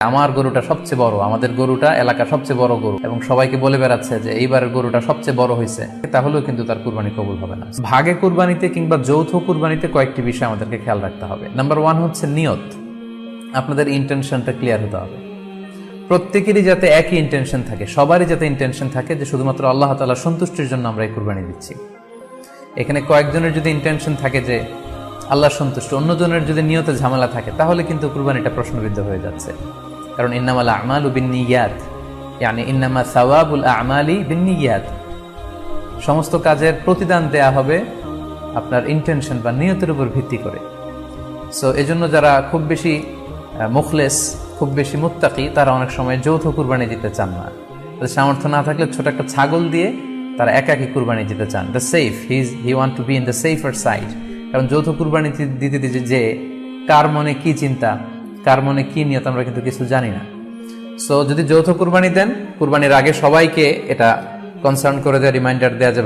আমার গরুটা সবচেয়ে বড়, আমাদের গরুটা এলাকার সবচেয়ে বড় গরু এবং সবাইকে বলে বেড়াচ্ছে যে এইবারের গরুটা সবচেয়ে বড় হয়েছে। তাহলেও কিন্তু তার কুরবানি কবুল হবে না। ভাগে কুরবানিতে কিংবা যৌথ কুরবানিতে কয়েকটি বিষয় আমাদেরকে খেয়াল রাখতে হবে। নাম্বার ওয়ান হচ্ছে নিয়ত। আপনাদের ইন্টেনশনটা ক্লিয়ার হতে হবে। প্রত্যেকেরই যাতে একই ইন্টেনশন থাকে, সবারই যাতে ইন্টেনশন থাকে যে শুধুমাত্র আল্লাহ তাআলা সন্তুষ্টির জন্য আমরা এই কুরবানি দিচ্ছি। এখানে কয়েকজনের যদি ইন্টেনশন থাকে যে আল্লাহ সন্তুষ্ট, অন্যজনের যদি নিয়তে ঝামেলা থাকে, তাহলে কিন্তু কুরবানিটা প্রশ্নবিদ্ধ হয়ে যাচ্ছে। কারণ ইন্নামাল আমালু বিন্নিয়াত, ইয়ানি ইন্নামা সাওয়াবুল আমালি বিন্নিয়াত। সমস্ত কাজের প্রতিদান দেয়া হবে আপনার ইন্টেনশন বা নিয়তের উপর ভিত্তি করে। সো এজন্য যারা খুব বেশি মুখলেস, খুব বেশি মুত্তাকি, তারা অনেক সময় যৌথ কুরবানি দিতে চান না। তাদের সামর্থ্য না থাকলে ছোট একটা ছাগল দিয়ে তারা একাকি কুরবানি দিতে চান। The safe his he want to be in the safer side কারণ যৌথ কুরবানি দিতে দিতে যে, কার মনে কি চিন্তা কার মনে কি নিয়ত আমরা কিন্তু কিছু জানি না। সো যদি যৌথ কুরবানি দেন, কুরবানির আগে সবাইকে এটা কনসার্ন করে দেওয়া রিমাইন্ডার দেওয়া যে